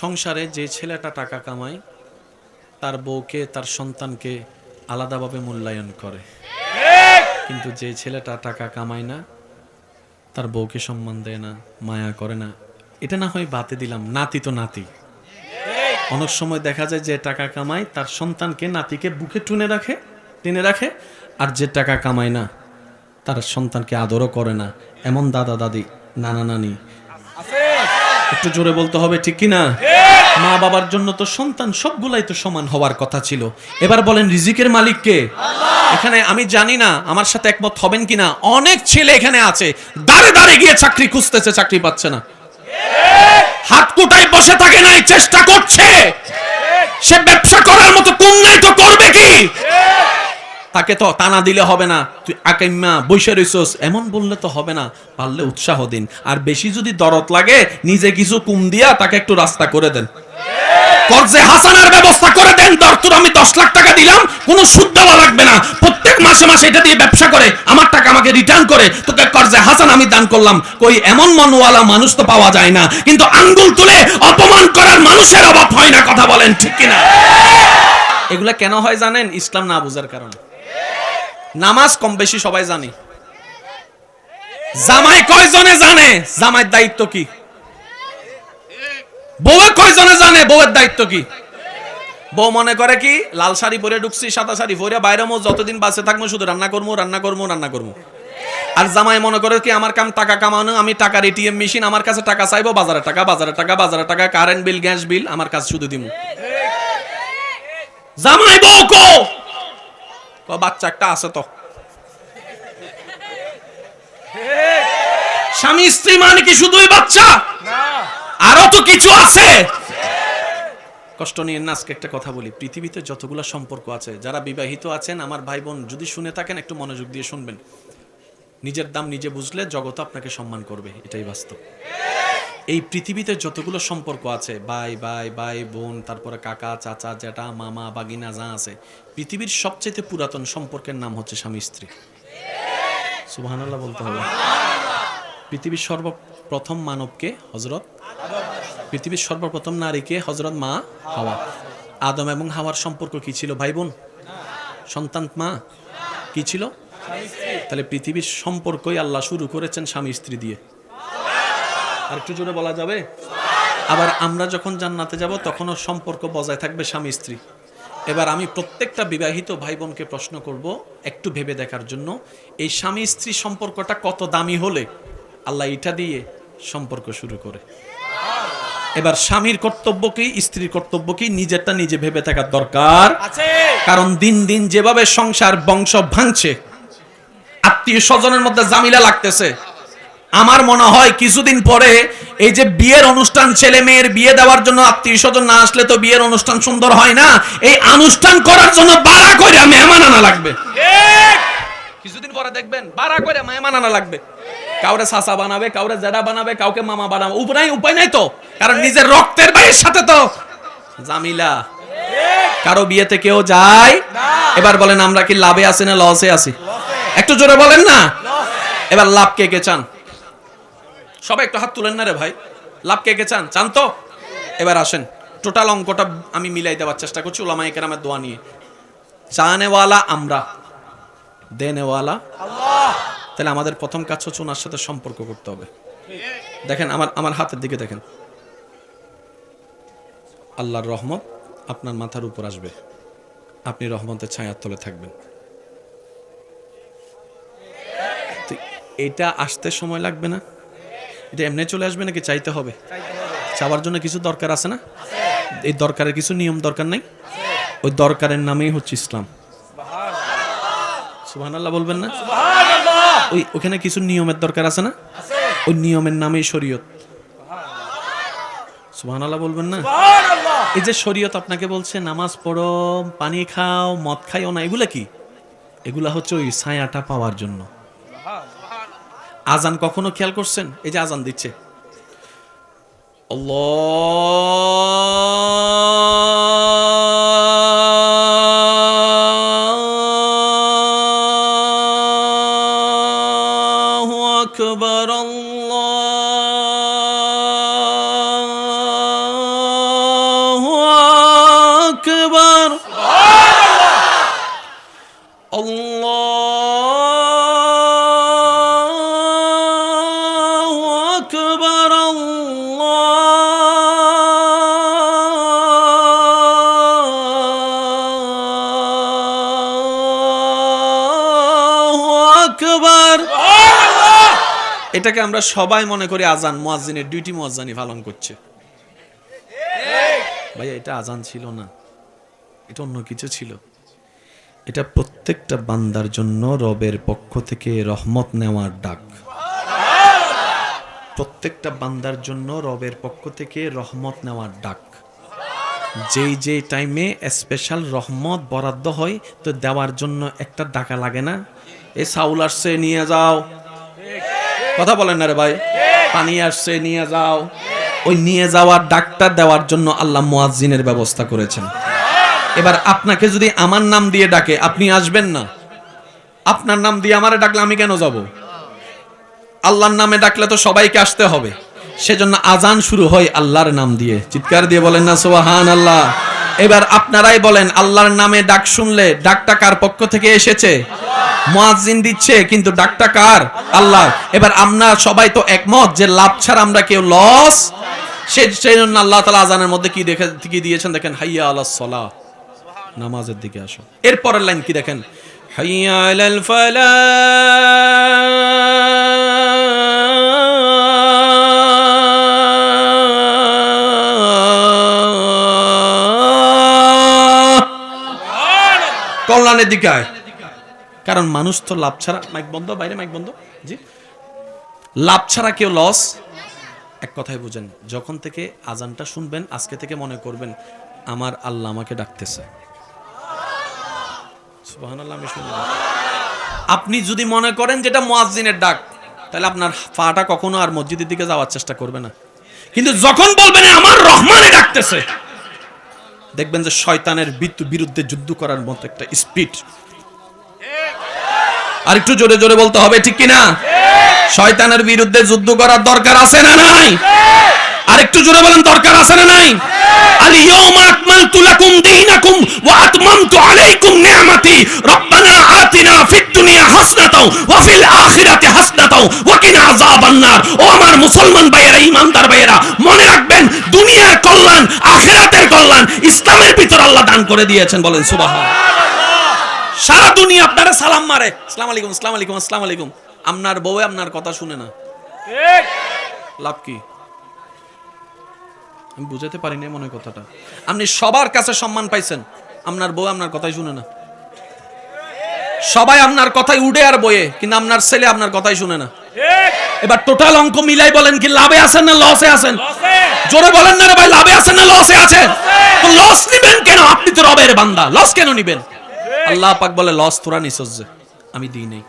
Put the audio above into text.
সংসারে যে ছেলেটা টাকা কামায়, তার বউকে, তার সন্তানকে আলাদাভাবে মূল্যায়ন করে। কিন্তু যে ছেলেটা টাকা কামায় না, তার বউকে সম্মান দেয় না, মায়া করে না। এটা না হয় বাতে দিলাম, নাতি তো নাতি। অনেক সময় দেখা যায় যে টাকা কামায়, তার সন্তানকে নাতিকে বুকে টুনে রাখে, টেনে রাখে, আর যে টাকা কামায় না, তার সন্তানকে আদরও করে না। এমন দাদা দাদি নানা নানি একটু জোরে বলতে হবে ঠিক কি না মা বাবার জন্য তো সন্তান সবগুলাই তো সমান হওয়ার কথা ছিল। এবার বলেন রিজিকের মালিক কে? এখানে আমি জানি না আমার সাথে একমত হবেন কিনা। অনেক ছেলে এখানে আছে দাঁড়ে দাঁড়ে গিয়ে চাকরি খুঁজতেছে চাকরি পাচ্ছে না। হাত কুটায় বসে থাকে নাই চেষ্টা করছে। সে ব্যবসা করার মতো কুন্নাই তো করবে কি? তাকে তো টানা দিলে হবে না। তুই আকাইম্মা বৈশা রইছস, এমন বললে তো হবে না। পারলে উৎসাহ দিন। আর বেশি যদি দরদ লাগে, নিজে কিছু কুম দিয়া তাকে একটু রাস্তা করে দেন। কর্জে ব্যবস্থা করে দেন দরতুর আমি দশ লাখ টাকা দিলাম, কোনো সুদ দেওয়া লাগবে না। প্রত্যেক মাসে মাসে এটা দিয়ে ব্যবসা করে, আমার টাকা আমাকে রিটার্ন করে। তোকে কর্জে হাসান আমি দান করলাম। কই, এমন মনওয়ালা মানুষ তো পাওয়া যায় না। কিন্তু আঙ্গুল তুলে অপমান করার মানুষের অভাব হয় না, কথা বলেন ঠিক কিনা? এগুলা কেন হয় জানেন? ইসলাম না বুঝার কারণে। নামাজ কম বেশি সবাই জানি। জামাই কয়জনে জানে? জামাইয়ের দায়িত্ব কি? বউয়ে কয়জনে জানে বউয়ের দায়িত্ব কি? বউ মনে করে কি, লাল শাড়ি পরে ঢুকছি, সাদা শাড়ি পরে বাইরে মো, যতদিন বাসে থাকব শুধু রান্না করব রান্না করব রান্না করব। আর জামাই মনে করে কি, আমার কাম টাকা কামানো, আমি টাকার এটিএম মেশিন আমার কাছে টাকা চাইব, বাজারে টাকা বাজারে টাকা বাজারে টাকা কারেন্ট বিল গ্যাস বিল আমার কাছে শুধু দিমু। জামাই বউ ক বাচ্চা একটা আছে তো। স্বামী স্ত্রী মানে কি শুধুই বাচ্চা? আরও তো কিছু আছে। কষ্ট নিয়ে না আজকে একটা কথা বলি। পৃথিবীতে যতগুলো সম্পর্ক আছে যারা বিবাহিত আছেন আমার ভাই বোন যদি শুনে থাকেন একটু মনোযোগ দিয়ে শুনবেন। নিজের দাম নিজে বুঝলে জগৎ আপনাকে সম্মান করবে এটাই বাস্তব। এই পৃথিবীতে যতগুলো সম্পর্ক আছে, ভাই ভাই ভাই, বোন, তারপরে কাকা, চাচা, জ্যাঠা, মামা বাগিনা যা আছে, পৃথিবীর সবচেয়ে পুরাতন সম্পর্কের নাম হচ্ছে স্বামী, স্ত্রী। সুবহানাল্লাহ বলতে হবে। পৃথিবীর সর্বপ্রথম মানবকে হজরত পৃথিবীর সর্বপ্রথম নারীকে হজরত মা হাওয়া। আদম এবং হাওয়ার সম্পর্ক কি ছিল, ভাই, বোন? সন্তান, মা? কি ছিল? তাহলে পৃথিবীর সম্পর্কই আল্লাহ শুরু করেছেন স্বামী, স্ত্রী দিয়ে। আর একটু জোরে বলা যাবে? আবার আমরা যখন জান্নাতে যাব তখনও সম্পর্ক বজায় থাকবে স্বামী স্ত্রী। এবার আমি প্রত্যেকটা বিবাহিত ভাই বোনকে প্রশ্ন করব একটু ভেবে দেখার জন্য এই স্বামী স্ত্রী সম্পর্কটা কত দামি হলে আল্লাহ এটা দিয়ে সম্পর্ক শুরু করে। এবার স্বামীর কর্তব্য কি স্ত্রীর কর্তব্য কি নিজেরটা নিজে ভেবে থাকার দরকার। আছে। কারণ দিন দিন যেভাবে সংসার বংশ ভাঙছে আত্মীয় স্বজনের মধ্যে জামিলা লাগতেছে আমার মনে হয় কিছুদিন পরে এই যে বিয়ের অনুষ্ঠান ছেলে মেয়ের বিয়ে দেওয়ার জন্য আত্মীয় স্বজন না আসলে তো বিয়ের অনুষ্ঠান সুন্দর হয় না। এই অনুষ্ঠান করার জন্য বাড়া করে মেহমান আনা লাগবে। কিছুদিন পরে দেখবেন বাড়া করে মেহমান আনা লাগবে। কাউরে সাসা বানাবে কাউরে জেডা বানাবে কাউকে মামা বানাবে। উপায় উপায় নাই তো। কারণ নিজের রক্তের ভাইয়ের সাথে তো। জামিলা কারও বিয়েতে কেউ যায়? এবার বলেন আমরা কি লাভে আছি না লসে আছি? একটু জোরে বলেন না। এবার লাভ কে কে চান? সবাই একটু হাত তুলেন না রে ভাই। লাভ কে কে চান? চান তো? এবার আসেন। টোটাল অঙ্কটা আমি মিলাই দেওয়ার চেষ্টা করছি ওলামা একরামের দোয়া নিয়ে। চানেওয়ালা আমরা। দেনেওয়ালা। তাহলে আমাদের প্রথম কাজ হচ্ছে ওনার সাথে সম্পর্ক করতে হবে। দেখেন, আমার আমার হাতের দিকে দেখেন। আল্লাহর রহমত আপনার মাথার উপর আসবে। আপনি রহমতের ছায়ার তলে থাকবেন। এটা আসতে সময় লাগবে না? এটা এমনি চলে আসবে নাকি চাইতে হবে? চাওয়ার জন্য কিছু দরকার আছে না? এই দরকারের কিছু নিয়ম দরকার নাই? ওই দরকারের নামেই হচ্ছে ইসলাম। সুবহানাল্লাহ বলবেন না? ওই ওখানে কিছু নিয়মের দরকার আছে না? ওই নিয়মের নামেই শরীয়ত। সুবহানাল্লাহ! বলবেন না? এই যে শরীয়ত আপনাকে বলছে নামাজ পড়ো পানি খাও মদ খাইও না এগুলা কি? এগুলা হচ্ছে ওই ছায়াটা পাওয়ার জন্য। আজান কখনো খেয়াল করছেন? এই যে আজান দিচ্ছে। আল্লাহু এটাকে আমরা সবাই মনে করি আজান, মুয়াজ্জিনের ডিউটি মুয়াজ্জানি পালন করছে। ভাইয়া, এটা আজান ছিল না। এটা অন্য কিছু ছিল। এটা প্রত্যেকটা বান্দার জন্য রবের পক্ষ থেকে রহমত নেওয়ার ডাক। প্রত্যেকটা বান্দার জন্য রবের পক্ষ থেকে রহমত নেওয়ার ডাক। যেই যেই টাইমে স্পেশাল রহমত বরাদ্দ হয়, তো দেওয়ার জন্য একটা ডাকা লাগে না। এ সাউল নিয়ে যাও। কথা বলেন না রে ভাই। পানি আসছে, নিয়ে যাও। ওই নিয়ে যাওয়ার ডাকটা দেওয়ার জন্য আল্লাহ মুয়াজ্জিনের ব্যবস্থা করেছেন। এবার আপনাকে যদি আমার নাম দিয়ে ডাকে, আপনি আসবেন না? আপনার নাম দিয়ে আমারে ডাকলে আমি কেন যাব? আল্লাহর নামে ডাকলে তো সবাইকে আসতে হবে। সেজন্য আজান শুরু হয় আল্লাহর নাম দিয়ে। চিৎকার দিয়ে বলেন না সোহান আল্লাহ এবার আপনারাই বলেন, আল্লাহর নামে ডাক শুনলে ডাকটা কার পক্ষ থেকে এসেছে? মুয়াজ্জিন দিচ্ছে, কিন্তু ডাকটা কার? আল্লাহ। এবার আমরা সবাই তো একমত যে লাভ ছাড়া আমরা কেউ লস সে সেই জন্য আল্লাহ তালা আজানের মধ্যে কি দেখে কি দিয়েছেন দেখেন, হাইয়া আল্লাহ সলা নামাজের দিকে আসো। এরপরের লাইন কি দেখেন? হাইয়া কল্যাণের দিকে আয়। কারণ মানুষ তো লাভ ছাড়া মাইক বন্ধ, বাইরে মাইক বন্ধ? জি। লাভ ছাড়া কেউ লস এক কথায় বুঝেন, যখন থেকে আজানটা শুনবেন, আজকে থেকে মনে করবেন, আমার আল্লাহ আমাকে ডাকতেছে। আপনি যদি মনে করেন যেটা মুয়াজ্জিনের ডাক, তাহলে আপনার পাটা কখনো আর মসজিদের দিকে যাওয়ার চেষ্টা করবে না। কিন্তু যখন বলবেন, আমার রহমানে ডাকতেছে, দেখবেন যে শয়তানের বিদ্যু- বিরুদ্ধে যুদ্ধ করার মতো একটা স্পিড আর একটু জোরে জোরে বলতে হবে, ঠিক কিনা? শয়তানের বিরুদ্ধে যুদ্ধ করার দরকার আছে না নাই? আর একটু জোরে বলেন, দরকার আছে না নাই? মনে রাখবেন আখিরাতের কল্যাণ ইসলামের ভিতর আল্লাহ দান করে দিয়েছেন, বলেন সুবহানাল্লাহ। সারা দুনিয়া আপনারা সালাম মারে। আসসালামু আলাইকুম আসসালামু আলাইকুম আসসালামু আলাইকুম। আপনার বউ আপনার কথা শুনে না। লাভ কি? আমি বুঝাতে পারিনি মনে কথাটা। আপনি সবার কাছে সম্মান পাইছেন। আপনার বউ আপনার কথাই শুনে না। সবাই আপনার কথাই উড়ে আর বয়ে কিন্তু আপনার ছেলে আপনার কথাই শুনে না। এবার টোটাল অঙ্ক মিলাই বলেন কি লাভে আছেন না লসে আছেন? জোরে বলেন না রে ভাই লাভে আছেন না লসে আছেন? তো লস নিবেন কেন? আপনি তো রবের বান্দা। লস কেন নিবেন? আল্লাহ পাক বলে লস তোরা নিছস যে আমি দিই নেই।